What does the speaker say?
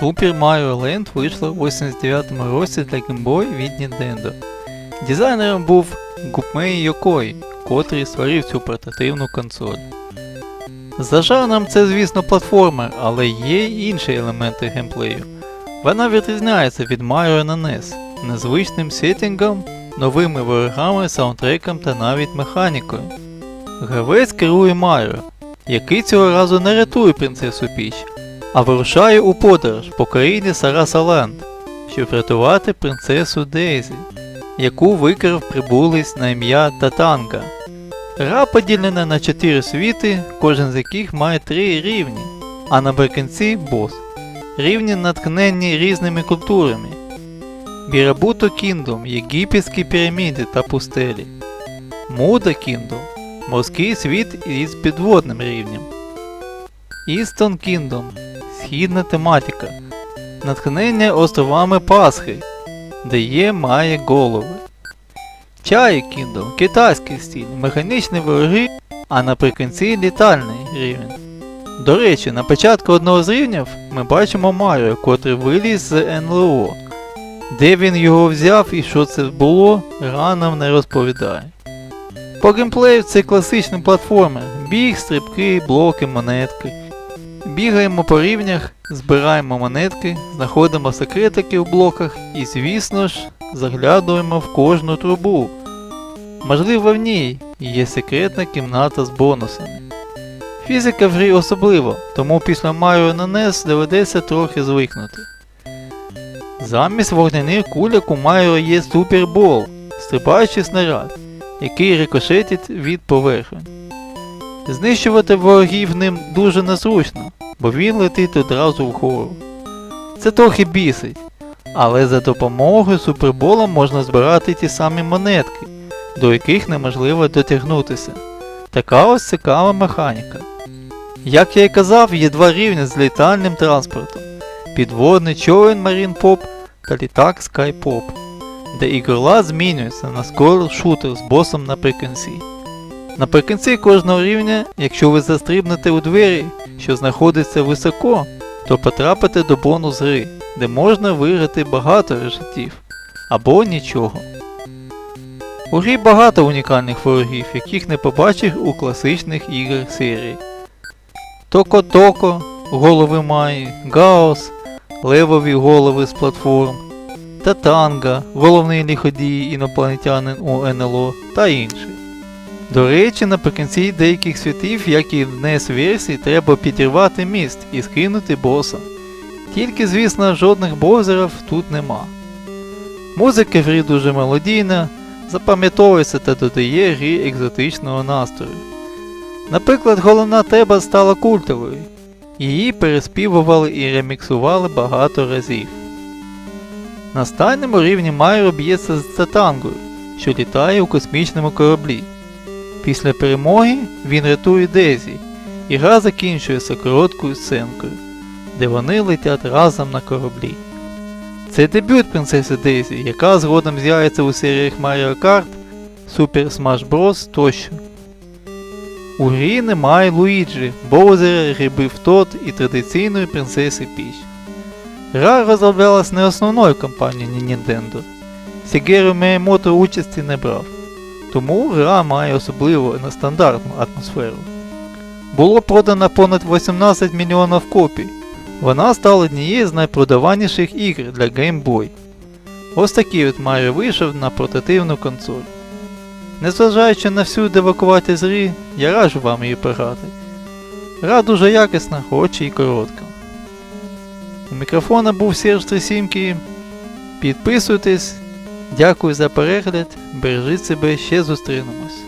Super Mario Land вийшла в 89 році для Game Boy від Nintendo. Дизайнером був Гупмей Йокой, котрий створив цю портативну консоль. За жанром це, звісно, платформер, але є й інші елементи геймплею. Вона відрізняється від Mario на NES, незвичним сеттингом, новими ворогами, саундтреком та навіть механікою. Гравець керує Маріо, який цього разу не рятує принцесу Піч, а вирушає у подорож по країні Сарасаланд, щоб врятувати принцесу Дейзі, яку викрав прибулець на ім'я Татанга. Гра поділена на 4 світи, кожен з яких має 3 рівні, а наприкінці бос. Рівні натхненні різними культурами. Бірабуто Кіндом, єгипетські піраміди та пустелі. Муда Кіндом морський світ із підводним рівнем. Істон Кіндом східна тематика. Натхнення островами Пасхи, де є має голови. Чай Кіндом китайський стиль, механічні вороги, а наприкінці літальний рівень. До речі, на початку одного з рівнів ми бачимо Маріо, котрий виліз з НЛО. Де він його взяв і що це було, гра не розповідає. По геймплею це класичний платформер, біг, стрибки, блоки, монетки. Бігаємо по рівнях, збираємо монетки, знаходимо секретики в блоках і, звісно ж, заглядуємо в кожну трубу. Можливо, в ній є секретна кімната з бонусами. Фізика в грі особлива, тому після Mario на NES доведеться трохи звикнути. Замість вогняних куляк у Mario є супербол, стрибаючий снаряд, який рикошетить від поверхень. Знищувати ворогів ним дуже незручно, бо він летить одразу вгору. Це трохи бісить, але за допомогою супербола можна збирати ті самі монетки, до яких неможливо дотягнутися. Така ось цікава механіка. Як я й казав, є два рівні з літальним транспортом: підводний човен Marine Pop та літак Sky Pop, де ігрола змінюється на скор шутер з босом наприкінці. Наприкінці кожного рівня, якщо ви застрибнете у двері, що знаходяться високо, то потрапите до бонус гри, де можна виграти багато життів або нічого. У грі багато унікальних ворогів, яких не побачив у класичних іграх серії. Токо-Токо, голови Маї, Гаос, левові голови з платформ, Татанга, головний ліходій інопланетянин у НЛО та інші. До речі, наприкінці деяких світів, як і NES версії, треба підірвати міст і скинути боса. Тільки, звісно, жодних бозерів тут нема. Музика в грі дуже мелодійна, запам'ятовується та додає грі екзотичного настрою. Наприклад, головна тема стала культовою. Її переспівували і реміксували багато разів. На останньому рівні Майро б'ється з Татангою, що літає у космічному кораблі. Після перемоги він рятує Дезі, і гра закінчується короткою сценкою, де вони летять разом на кораблі. Це дебют принцеси Дейзі, яка згодом з'явиться у серіях Mario Kart, Super Smash Bros. тощо. У грі немає Луїджі, Боузера, Грибів Тот і традиційної принцеси Піч. Гра розроблялась не основною компанією Nintendo. Сігеру Міямото участі не брав. Тому гра має особливу нестандартну атмосферу. Було продано понад 18 мільйонів копій. Вона стала однією з найпродаваніших ігр для Game Boy. Ось такий от Mario вийшов на портативну консоль. Незважаючи на всю девакуватість гри, я раджу вам її пограти. Гра дуже якісна, хоч і коротка. У мікрофона був Серж 37. Підписуйтесь, дякую за перегляд, бережіть себе, ще зустрінемось.